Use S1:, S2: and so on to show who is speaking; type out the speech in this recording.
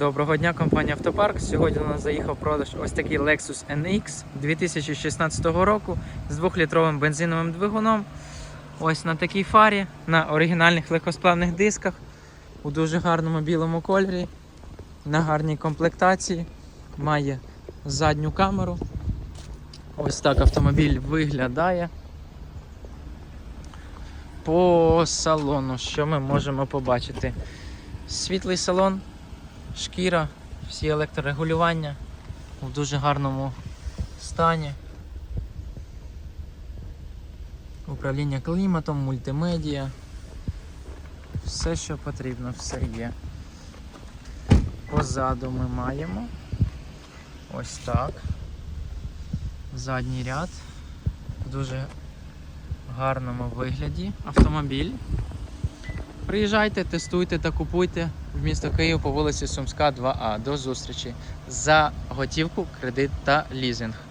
S1: Доброго дня, компанія Автопарк. Сьогодні у нас заїхав продаж ось такий Lexus NX 2016 року з 2-літровим бензиновим двигуном. Ось на такій фарі, на оригінальних легкосплавних дисках, у дуже гарному білому кольорі, на гарній комплектації. Має задню камеру. Ось так автомобіль виглядає. По салону, що ми можемо побачити? Світлий салон, шкіра, всі електрорегулювання у дуже гарному стані. Управління кліматом, мультимедіа. Все, що потрібно, все є. Позаду ми маємо ось так. Задній ряд. В дуже гарному вигляді. Автомобіль. Приїжджайте, тестуйте та купуйте в місто Київ по вулиці Сумська, 2А. До зустрічі за готівку, кредит та лізинг.